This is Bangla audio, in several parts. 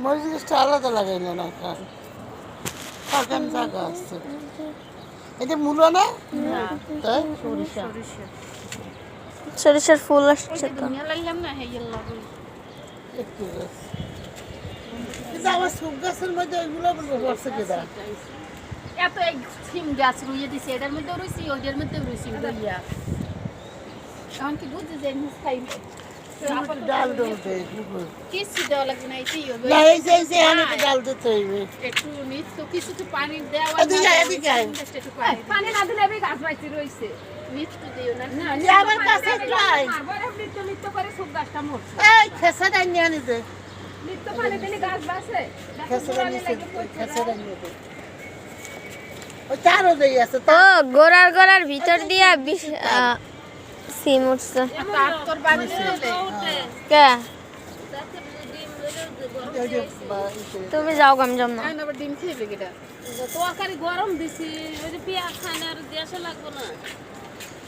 মরিচ গাছটা আলাদা লাগাইলে না কার বাগান জায়গা আছে। এটা মূলো না? তাই সরিষা। সরিষার ফুল আসছে তো। দুনিয়া লাগলাম না হে ইল্লা একটু কিন্তু আমার সব গাছের মধ্যে ওইগুলো বসে কেদা এত এই সিম গাছ রুইয়ে দিছে এটার মধ্যে রুইছি ওইটার মধ্যে রুইছি রুইয়া এখন কি বুঝে যে নিস খাই ডাল ডলতে কিছু দেওয়া লাগবে না এটাই হবে। না এই যে এই যে এখানে ডাল দিতে হইবে। একটু নিত্য কিছু তো পানি দেওয়া এদিকে এদিকে পানি। পানি না দিলে আমি গাছ বাইতে রইছে। নিত্য দিও না। না যে আমার কাছে চাই নিত্য নিত্য করে সব গাছটা মরছে। এই খেসাটা নিয়ে আনি নিত্য পানি দিলে গাছ বাঁচে খেসাটা নিচে নিয়ে দে ওই তারও দেই আছে ও গোড়ার গোড়ার ভিতর দিয়া বিষ- আহ, সিম উঠছে তার তোর কে। তুমি যাও গাম যাম না আইন আবার ডিম খেয়ে গেটা তরকারি গরম দিছি ওই যে পেঁয়াজ খায় না আর দেশে লাগবো না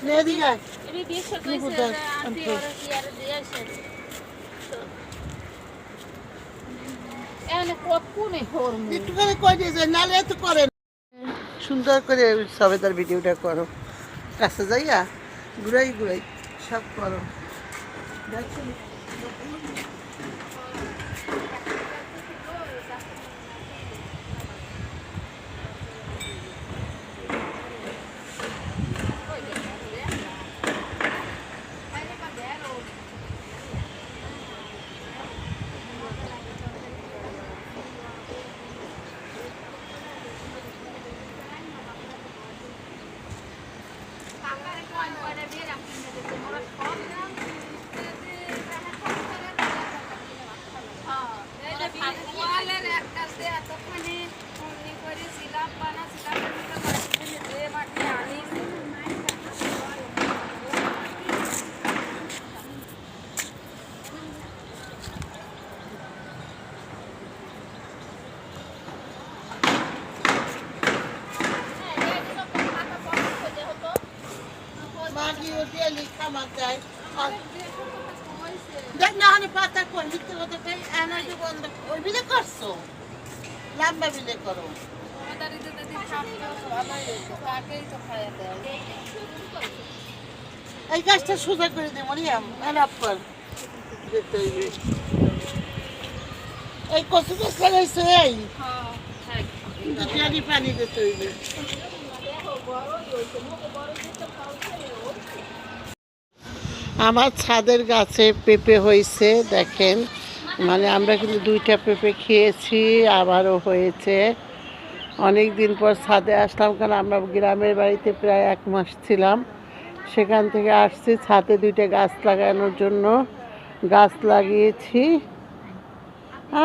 নে এদিকে আয়। এমনি কইছে বুঝায়? আন্টি ওরা কি আর দিয়ে এনে কতক্ষণে হরমু একটু করে কই নালে এত করে না। সুন্দর করে সবেদার ভিডিওটা করো কাছে যাইয়া ঘুরাই ঘুরাই সব করো। দেখো। দেখ না হলে পাতা কই? লিখতে কথা কই? এনার্জি বন্ধ ওই বিলে করছ? লম্বা বিলে করো। এই গাছটা সোজা করে দে মরিয়াম কর। এই কচু গাছ লাগাইছো, এই? পানি দিতে হইবে। আমার ছাদের গাছে পেঁপে হয়েছে দেখেন। মানে আমরা কিন্তু দুইটা পেঁপে খেয়েছি, আবারও হয়েছে। অনেক দিন পর ছাদে আসলাম, কারণ আমরা গ্রামের বাড়িতে প্রায় এক মাস ছিলাম। সেখান থেকে আসছি, ছাদে দুইটা গাছ লাগানোর জন্য গাছ লাগিয়েছি।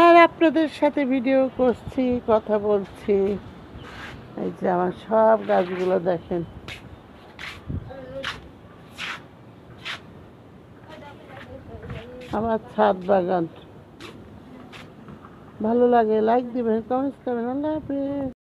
আর আপনাদের সাথে ভিডিও করছি, কথা বলছি। এই যে আমার সব গাছগুলো দেখেন। আমার ছাদ বাগান। ভালো লাগে লাইক দিবেন কমেন্টস করবেন, আল্লাহ হাফেজ।